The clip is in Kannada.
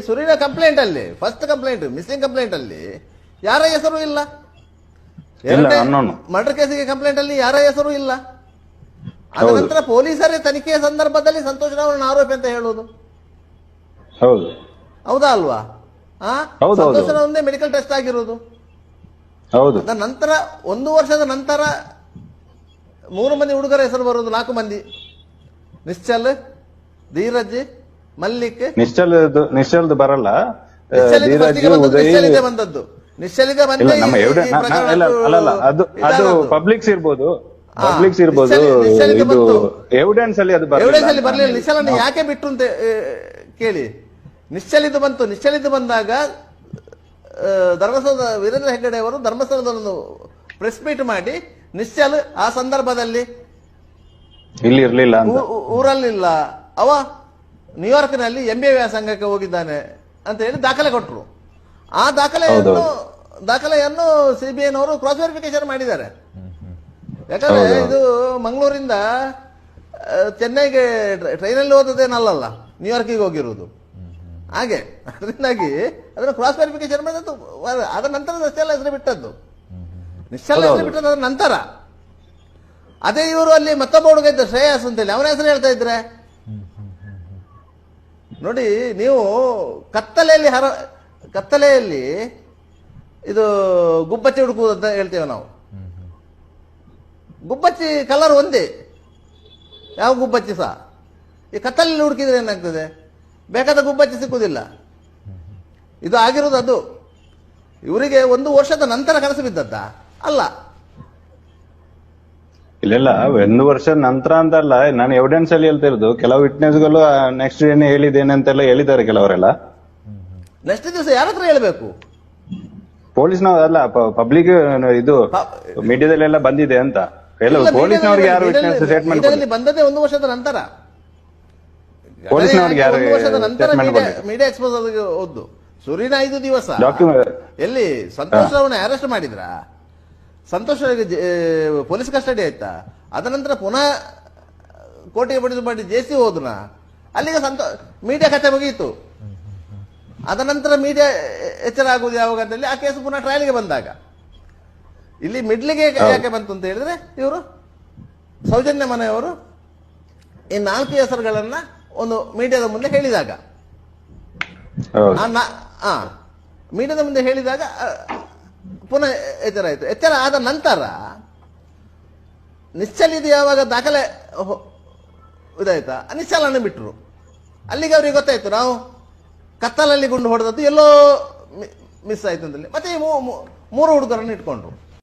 ಸುರಿನ ಕಂಪ್ಲೇಂಟ್ ಅಲ್ಲಿ ಫಸ್ಟ್ ಕಂಪ್ಲೇಂಟ್ ಮಿಸ್ಸಿಂಗ್ ಕಂಪ್ಲೇಂಟ್ ಅಲ್ಲಿ ಯಾರ ಹೆಸರು ಇಲ್ಲ. ಮರ್ಡರ್ ಕೇಸಿಗೆ ಕಂಪ್ಲೇಂಟ್ ಅಲ್ಲಿ ಯಾರ ಹೆಸರು ಇಲ್ಲ. ಅದ. ನಂತರ ಪೊಲೀಸರೇ ತನಿಖೆಯ ಸಂದರ್ಭದಲ್ಲಿ ಸಂತೋಷ್ ರಾವ್ ಆರೋಪಿ ಅಂತ ಹೇಳುವುದು. ಹೌದು. ಹೌದಾ ಅಲ್ವಾ? ಆ? ಸಂತೋಷನ ಒಂದೇ ಸಂತೋಷ್ ರಾವ್ದೇ ಮೆಡಿಕಲ್ ಟೆಸ್ಟ್ ಆಗಿರುವುದು ಹೌದು. ನಂತರ ಒಂದು ವರ್ಷದ ನಂತರ ಮೂರು ಮಂದಿ ಹುಡುಗರ ಹೆಸರು ಬರುವುದು ನಾಲ್ಕು ಮಂದಿ. ನಿಶ್ಚಲ್ ಧೀರಜ್ ಮಲ್ಲಿಕ್ ನಿಶ್ಚಲದು ನಿಶ್ಚಲದು ಬರಲ್ಲ. ಧೀರಜ್ ಬಂದದ್ದು ಇಲ್ಲ ಬಂದೇ ನಮ್ಮ ಎವಿಡೆನ್ಸ್ ಅಲ್ಲ ಅದು ಅದು ಪಬ್ಲಿಕ್ಸ್ ಇರ್ಬೋದು. ಪಬ್ಲಿಕ್ಸ್ ಇರ್ಬೋದು. ಇದು ಎವಿಡೆನ್ಸ್ ಅಲ್ಲಿ ಅದು ಎವಿಡೆನ್ಸ್ ಅಲ್ಲಿ ಬರಲಿಲ್ಲ. ನಿಶ್ಚಲನ ಯಾಕೆ ಬಿಟ್ಟು ಅಂತ ಕೇಳಿ. ನಿಶ್ಚಲಿದ್ದು ಬಂತು. ನಿಶ್ಚಲಿತ ಬಂದಾಗ ಧರ್ಮಸ್ಥಳದ ವೀರೇಂದ್ರ ಹೆಗ್ಗಡೆ ಅವರು ಧರ್ಮಸ್ಥಳದ ಒಂದು ಪ್ರೆಸ್ ಮೀಟ್ ಮಾಡಿ ನಿಶ್ಚಲ್ ಆ ಸಂದರ್ಭದಲ್ಲಿ ಇಲ್ಲಿ ಇರ್ಲಿಲ್ಲ ಊರಲ್ಲಿಲ್ಲ. ಅವ ನ್ಯೂಯಾರ್ಕ್ನಲ್ಲಿ ಎಂ ಬಿ ವ್ಯಾಸಂಗಕ್ಕೆ ಹೋಗಿದ್ದಾನೆ ಅಂತ ಹೇಳಿ ದಾಖಲೆ ಕೊಟ್ಟರು ಆ ದಾಖಲೆಯನ್ನು ದಾಖಲೆಯನ್ನು ಸಿಬಿಐನವರು ಕ್ರಾಸ್ ವೆರಿಫಿಕೇಶನ್ ಮಾಡಿದ್ದಾರೆ. ಯಾಕಂದ್ರೆ. ಇದು ಮಂಗಳೂರಿಂದ ಚೆನ್ನೈಗೆ ಟ್ರೈನಲ್ಲಿ ಹೋದದೇನಲ್ಲ ನ್ಯೂಯಾರ್ಕಿಗೆ ಹೋಗಿರುವುದು ಹಾಗೆ ಅದರಿಂದಾಗಿ ಅದನ್ನು ಕ್ರಾಸ್ ವೆರಿಫಿಕೇಶನ್ ಮಾಡಿದ್ದು ಅದರ ನಂತರ ನಿಶ್ಚಲ ಹೆಸರು ಬಿಟ್ಟದ್ದು. ನಿಶ್ಚಲ ಹೆಸರು ಬಿಟ್ಟದ್ದು ಅದರ ನಂತರ. ಅದೇ ಇವರು ಅಲ್ಲಿ ಮತ್ತೊಬ್ಬ ಹುಡುಗ ಇದ್ದ ಶ್ರೇಯಸ್ ಅಂತೇಳಿ ಅವನ ಹೆಸರು ಹೇಳ್ತಾ ಇದ್ರೆ? ನೋಡಿ, ನೀವು ಕತ್ತಲೆಯಲ್ಲಿ ಹರ, ಕತ್ತಲೆಯಲ್ಲಿ ಇದು ಗುಬ್ಬಚ್ಚಿ ಹುಡುಕುವುದು ಅಂತ ಹೇಳ್ತೇವೆ ನಾವು. ಗುಬ್ಬಚ್ಚಿ ಕಲರ್ ಒಂದೇ. ಯಾವ ಗುಬ್ಬಚ್ಚಿ ಸಹ? ಈ ಕತ್ತಲಲ್ಲಿ ಹುಡುಕಿದ್ರೆ ಏನಾಗ್ತದೆ? ಬೇಕಾದ ಗುಬ್ಬಚ್ಚಿ ಸಿಕ್ಕುವುದಿಲ್ಲ. ಇದು ಆಗಿರೋದು ಅದು. ಇವರಿಗೆ ಒಂದು ವರ್ಷದ ನಂತರ ಕನಸು ಬಿದ್ದದ್ದ? ಅಲ್ಲ. ಇಲ್ಲ ಒಂದು ವರ್ಷ ನಂತರ ಅಂತಲ್ಲ ನಾನು ಎವಿಡೆನ್ಸ್ ಅಲ್ಲಿ ಹೇಳ್ತಿರೋದು ಕೆಲವು ವಿಟ್ನೆಸ್ಗಳು ನೆಕ್ಸ್ಟ್ ಏನೇ ಹೇಳಿದ್ದೇನೆ ಅಂತೆಲ್ಲ ಹೇಳಿದ್ದಾರೆ ಕೆಲವರೆಲ್ಲ. ನೆಕ್ಸ್ಟ್ ದಿವಸ ಯಾರ ಹತ್ರ ಹೇಳ್ಬೇಕು? ಪೊಲೀಸ್ನವ್ರು ಅಲ್ಲ ಪಬ್ಲಿಕ್ ಇದು ಮೀಡಿಯಾದಲ್ಲಿ ಮೀಡಿಯಾದಲ್ಲೆಲ್ಲ ಬಂದಿದೆ ಅಂತ. ಎಲ್ಲ ಇಲ್ಲ, ಪೊಲೀಸ್ನವ್ರಿಗೆ ಯಾರು ವಿಟ್ನೆಸ್ ಸ್ಟೇಟ್ಮೆಂಟ್ ಬಂದದೆ. ಒಂದು ವರ್ಷದ ನಂತರ. ಪೊಲೀಸ್ನವ್ರಿಗೆ ಯಾರು ಮೀಡಿಯಾ ಎಕ್ಸ್ಪೋಸ್ ಓದ್ದು ಸುರಿನ ಐದು ದಿವಸ. ಎಲ್ಲಿ ಸಂತೋಷ್ ಅರೆಸ್ಟ್ ಮಾಡಿದ್ರ? ಸಂತೋಷ್ ಪೊಲೀಸ್ ಕಸ್ಟಡಿ ಆಯ್ತಾ? ಅದ ನಂತರ ಪುನಃ ಕೋರ್ಟಿಗೆ ಬಡಿದು ಮಾಡಿ ಸಿ ಹೋದ್ನ? ಅಲ್ಲಿಗೆ ಸಂತೋ ಮೀಡಿಯಾ ಕತೆ ಮುಗಿಯಿತು ಅದ ನಂತರ ಮೀಡಿಯಾ ಎಚ್ಚರ ಆಗುವುದು ಯಾವಾಗ ಅಂತ ಹೇಳಿ ಆ ಕೇಸ್ ಪುನಃ ಟ್ರಯಲ್ಗೆ ಬಂದಾಗ. ಇಲ್ಲಿ ಮಿಡ್ಲಿಗೆ ಯಾಕೆ ಬಂತು ಅಂತ ಹೇಳಿದ್ರೆ ಇವರು ಸೌಜನ್ಯ ಮನೆಯವರು ಈ ನಾಲ್ಕು ಹೆಸರುಗಳನ್ನ ಒಂದು ಮೀಡಿಯಾದ ಮುಂದೆ ಹೇಳಿದಾಗ. ಮೀಡಿಯಾದ ಮುಂದೆ ಹೇಳಿದಾಗ ಪುನಃ ಎಚ್ಚರ ಆಯಿತು ಎಚ್ಚರ ಆದ ನಂತರ ನಿಶ್ಚಲಿದು ಯಾವಾಗ ದಾಖಲೆ ಇದಾಯ್ತಾ? ನಿಶ್ಚಲನ ಬಿಟ್ಟರು ಅಲ್ಲಿಗೆ ಅವರಿಗೆ ಗೊತ್ತಾಯ್ತು, ನಾವು ಕತ್ತಲಲ್ಲಿ ಗುಂಡು ಹೊಡೆದದ್ದು ಎಲ್ಲೋ ಮಿಸ್ ಆಯ್ತು ಅಂತಲ್ಲಿ ಮತ್ತೆ ಮೂರು ಹುಡುಗರನ್ನು ಇಟ್ಕೊಂಡ್ರು.